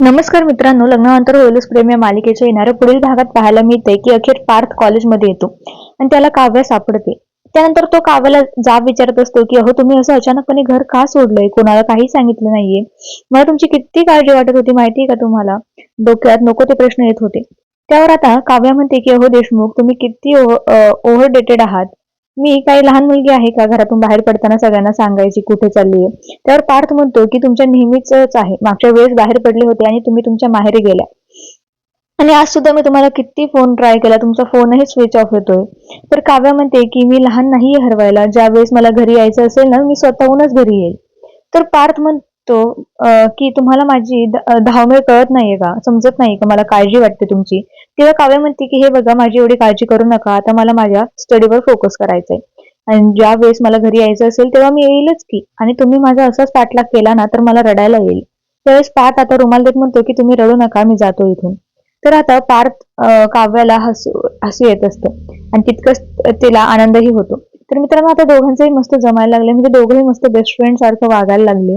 नमस्कार मित्रांनो लग्नानंतर होईलच प्रेम या मालिकेच्या येणाऱ्या पुढील भागात पाहायला मिळते की अखेर पार्थ कॉलेजमध्ये येतो आणि त्याला काव्य सापडते. त्यानंतर तो काव्याला जाब विचारत असतो की अहो तुम्ही असं अचानकपणे घर का सोडलंय? कोणाला काही सांगितलं नाहीये? मला तुमची किती काळजी वाटत होती माहितीये का तुम्हाला? डोक्यात नको ते प्रश्न येत होते. त्यावर आता काव्या म्हणते की अहो देशमुख तुम्ही किती ओव्हर डेटेड आहात. मी काही लहान मुलगी आहे का घरातून बाहेर पडताना सगळ्यांना सांगायची कुठे चालली आहे त्यावर पार्थ म्हणतो की तुमच्या नेहमीच आहे. मागच्या वेळेस बाहेर पडले होते आणि तुम्ही तुमच्या माहेरी गेल्या. आणि आज सुद्धा मी तुम्हाला किती फोन ट्राय केला. तुमचा फोनही स्विच ऑफ होतोय. तर काव्या म्हणते की मी लहान नाही हरवायला. ज्या वेळेस मला घरी यायचं असेल ना मी स्वतःहूनच घरी येईल. तर पार्थ म्हण अं, की तुम्हाला माझी धावमेळ कळत नाहीये का? समजत नाही का? मला काळजी वाटते तुमची. तेव्हा काव्य म्हणते की हे बघा माझी एवढी काळजी करू नका. आता मला माझ्या स्टडीवर फोकस करायचंय. आणि ज्या वेळेस मला घरी यायचं असेल तेव्हा मी येईलच की. आणि तुम्ही माझा असाच पाठलाग केला ना तर मला रडायला येईल. त्यावेळेस पार्थ आता रुमाल देत म्हणतो की तुम्ही रडू नका मी जातो इथून. तर आता पार्थ काव्याला हसू हसू येत असतं. आणि तितकंच तिला आनंदही होतो. तर मित्रांनो आता दोघांचंही मस्त जमायला लागले म्हणजे दोघंही मस्त बेस्ट फ्रेंड सारखं वागायला लागले.